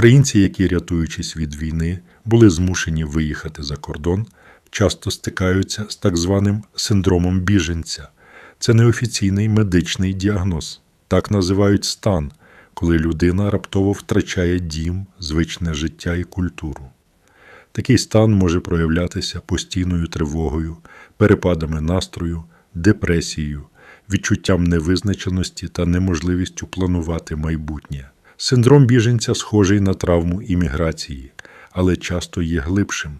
Українці, які, рятуючись від війни, були змушені виїхати за кордон, часто стикаються з так званим синдромом біженця. Це неофіційний медичний діагноз. Так називають стан, коли людина раптово втрачає дім, звичне життя і культуру. Такий стан може проявлятися постійною тривогою, перепадами настрою, депресією, відчуттям невизначеності та неможливістю планувати майбутнє. Синдром біженця схожий на травму імміграції, але часто є глибшим,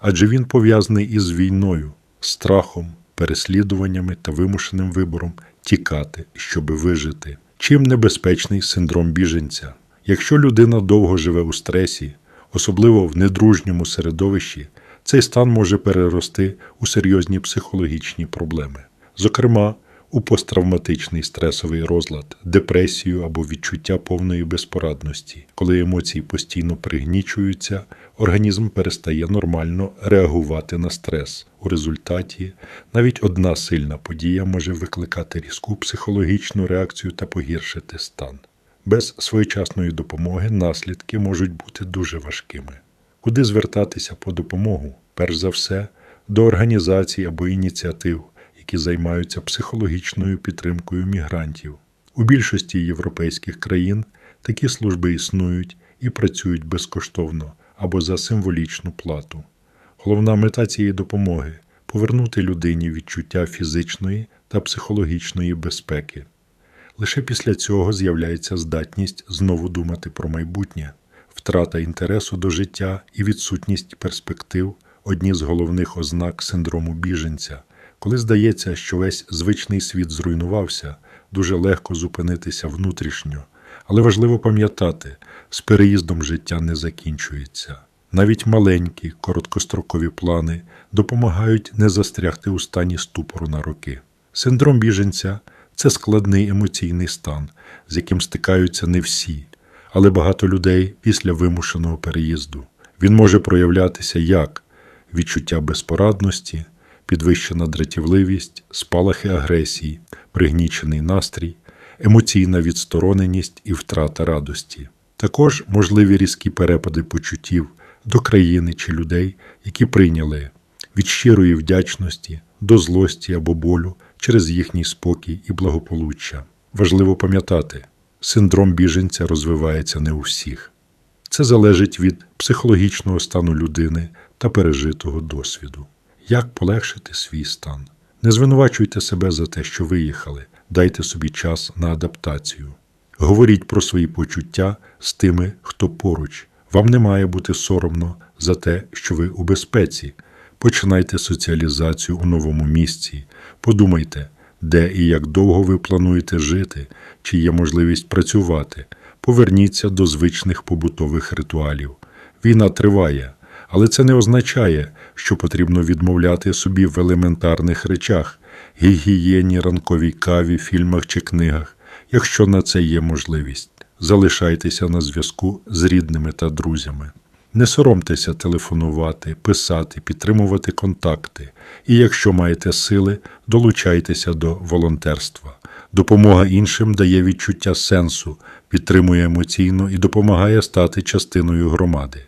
адже він пов'язаний із війною, страхом, переслідуваннями та вимушеним вибором тікати, щоби вижити. Чим небезпечний синдром біженця? Якщо людина довго живе у стресі, особливо в недружньому середовищі, цей стан може перерости у серйозні психологічні проблеми, зокрема у посттравматичний стресовий розлад, депресію або відчуття повної безпорадності. Коли емоції постійно пригнічуються, організм перестає нормально реагувати на стрес. У результаті навіть одна сильна подія може викликати різку психологічну реакцію та погіршити стан. Без своєчасної допомоги наслідки можуть бути дуже важкими. Куди звертатися по допомогу? Перш за все, до організацій або ініціатив, які займаються психологічною підтримкою мігрантів. У більшості європейських країн такі служби існують і працюють безкоштовно або за символічну плату. Головна мета цієї допомоги повернути людині відчуття фізичної та психологічної безпеки. Лише після цього з'являється здатність знову думати про майбутнє, втрата інтересу до життя і відсутність перспектив одні з головних ознак синдрому біженця. Коли здається, що весь звичний світ зруйнувався, дуже легко зупинитися внутрішньо, але важливо пам'ятати, з переїздом життя не закінчується. Навіть маленькі, короткострокові плани допомагають не застрягти у стані ступору на роки. Синдром біженця це складний емоційний стан, з яким стикаються не всі, але багато людей після вимушеного переїзду. Він може проявлятися як відчуття безпорадності, підвищена дратівливість, спалахи агресії, пригнічений настрій, емоційна відстороненість і втрата радості. Також можливі різкі перепади почуттів до країни чи людей, які прийняли від щирої вдячності до злості або болю через їхній спокій і благополуччя. Важливо пам'ятати, синдром біженця розвивається не у всіх. Це залежить від психологічного стану людини та пережитого досвіду. Як полегшити свій стан? Не звинувачуйте себе за те, що виїхали, дайте собі час на адаптацію. Говоріть про свої почуття з тими, хто поруч. Вам не має бути соромно за те, що ви у безпеці. Починайте соціалізацію у новому місці. Подумайте, де і як довго ви плануєте жити, чи є можливість працювати. Поверніться до звичних побутових ритуалів. Війна триває, але це не означає, що потрібно відмовляти собі в елементарних речах гігієні, ранковій каві, фільмах чи книгах, якщо на це є можливість. Залишайтеся на зв'язку з рідними та друзями. Не соромтеся телефонувати, писати, підтримувати контакти. І якщо маєте сили, долучайтеся до волонтерства. Допомога іншим дає відчуття сенсу, підтримує емоційно і допомагає стати частиною громади.